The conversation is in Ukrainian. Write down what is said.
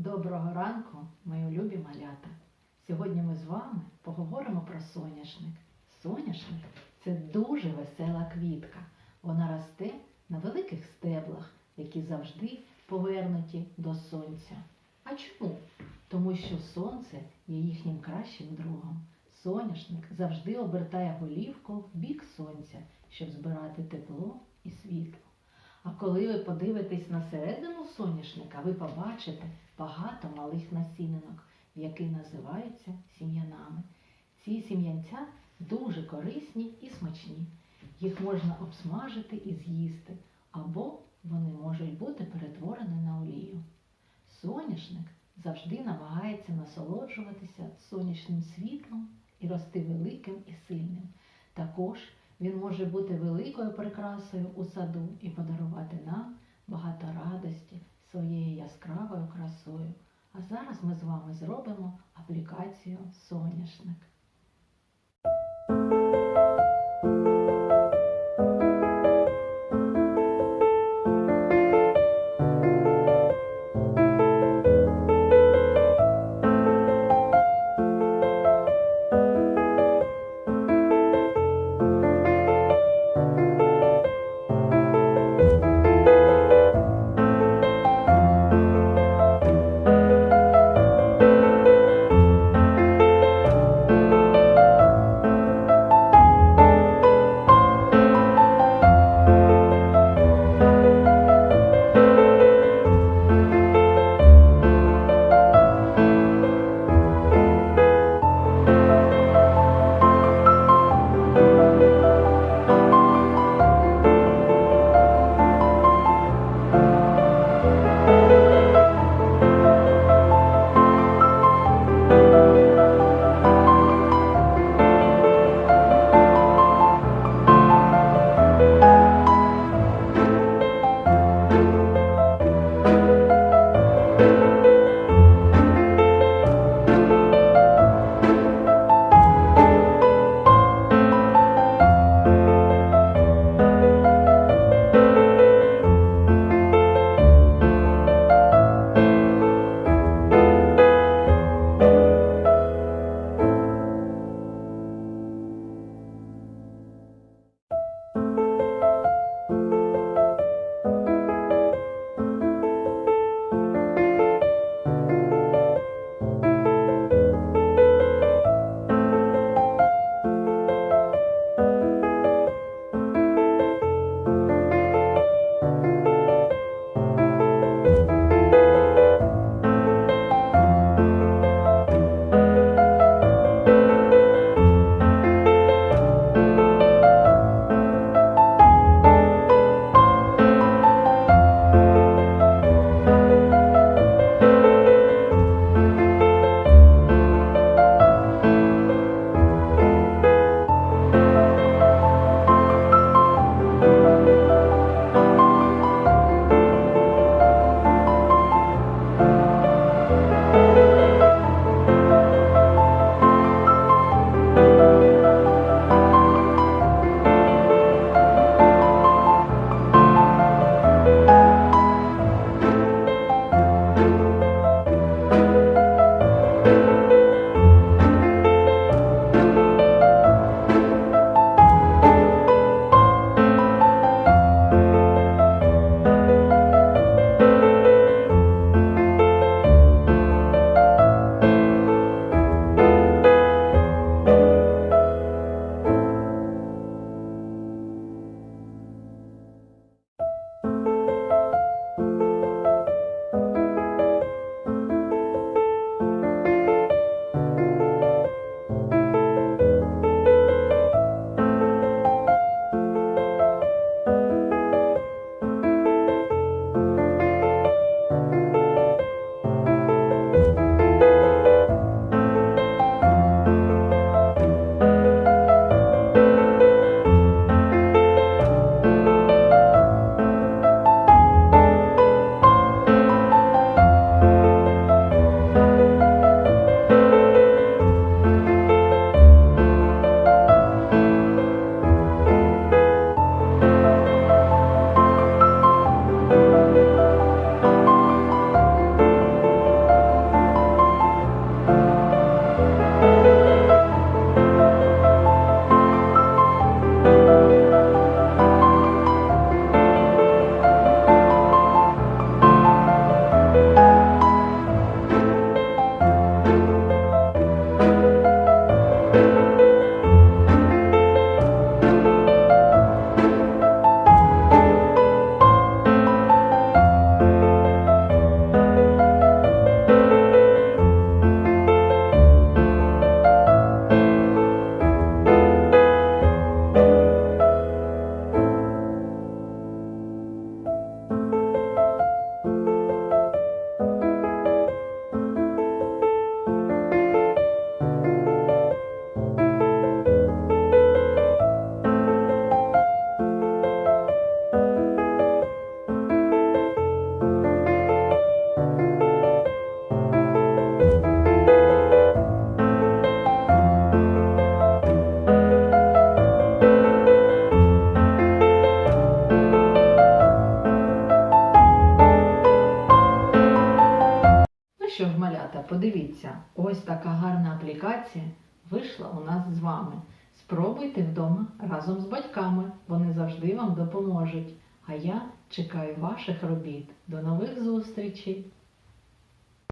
Доброго ранку, мої любі малята. Сьогодні ми з вами поговоримо про соняшник. Соняшник це дуже весела квітка. Вона росте на великих стеблах, які завжди повернуті до сонця. А чому? Тому що сонце є їхнім кращим другом. Соняшник завжди обертає голівку в бік сонця, щоб збирати тепло і світло. А коли ви подивитесь на середину соняшника, ви побачите багато малих насінинок, які називаються сім'янами. Ці сім'янця дуже корисні і смачні. Їх можна обсмажити і з'їсти, або вони можуть бути перетворені на олію. Соняшник завжди намагається насолоджуватися сонячним світлом і рости великим і сильним. Також він може бути великою прикрасою у саду і подарувати нам багато радості своєю яскравою красою. А зараз ми з вами зробимо аплікацію соняшник. Подивіться, ось така гарна аплікація вийшла у нас з вами. Спробуйте вдома разом з батьками, вони завжди вам допоможуть. А я чекаю ваших робіт. До нових зустрічей!